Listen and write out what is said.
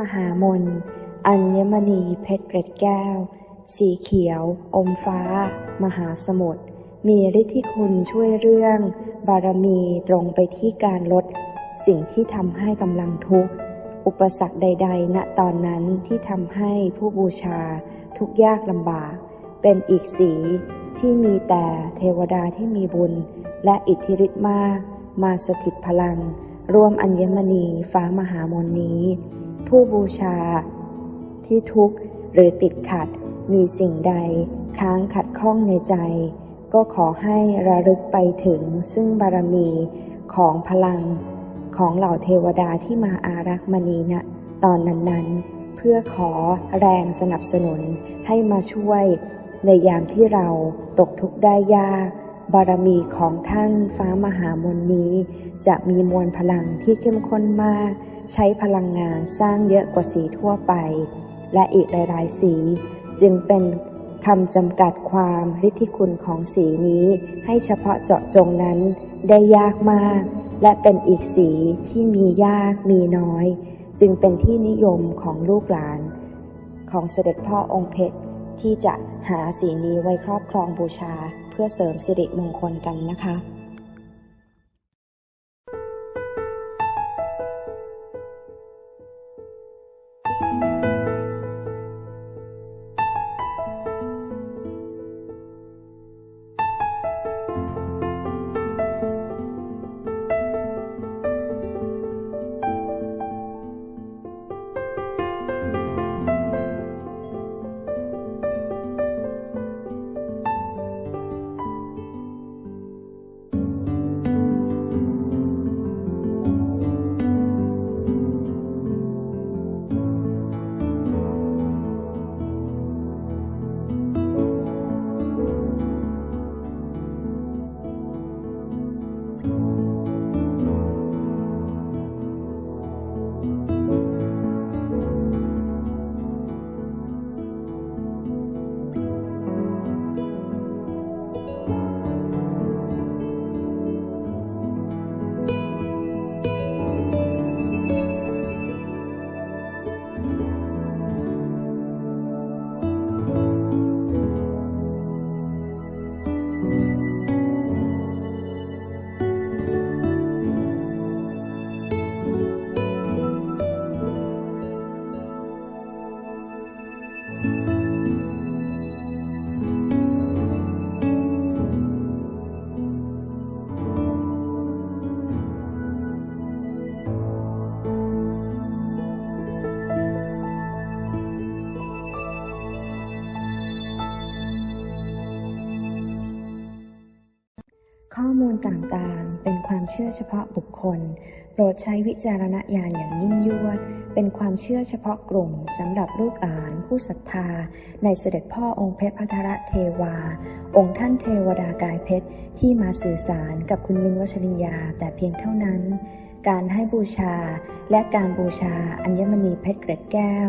มหามนอัญมณีเพชรเกร็ดแก้ว สีเขียว อมฟ้า มหาสมุทรมีฤทธิคุณช่วยเรื่อง บารมีตรงไปที่การลด สิ่งที่ทำให้กำลังทุกข์ อุปสรรคใด ๆ ณตอนนั้นที่ทำให้ผู้บูชาทุกยากลำบาก เป็นอีกสีที่มีแต่เทวดาที่มีบุญ และอิทธิฤทธิ์มาก มาสถิตพลัง ร่วมอัญมณีฟ้ามหามนนี้ ผู้บูชา ที่ทุกข์หรือติดขัด มีสิ่งใดค้างขัดข้องในใจ ก็ขอให้ระลึกไปถึงซึ่งบารมีของพลัง ของเหล่าเทวดาที่มาอารักมณีณตอนนั้นๆ เพื่อขอแรงสนับสนุนให้มาช่วย ในยามที่เราตกทุกข์ได้ยาก บารมีของท่านฟ้ามหามนนี้ จะมีมวลพลังที่เข้มข้นมาก ใช้พลังงานสร้างเยอะกว่าสีทั่วไป และอีกหลายๆ สีจึงเป็นคำจำกัดความฤทธิคุณของสีนี้ ให้เฉพาะเจาะจงนั้นได้ยากมาก และเป็นอีกสีที่มียากมีน้อย จึงเป็นที่นิยมของลูกหลาน ของเสด็จพ่อองค์เพชรที่จะหาสีนี้ไว้ครอบครองบูชา เพื่อเสริมสิริมงคลกันนะคะ ข้อมูลต่างๆ เป็นความเชื่อเฉพาะบุคคล โปรดใช้วิจารณญาณอย่างยิ่งยวด เป็นความเชื่อเฉพาะกลุ่มสำหรับลูกหลานผู้ศรัทธา ในเสด็จพ่อองค์เพชรพัทรเทวา องค์ท่านเทวดากายเพชรที่มาสื่อสารกับคุณมินวัชริยาแต่เพียงเท่านั้น การให้บูชาและการบูชาอัญมณีเพชรเกร็ดแก้ว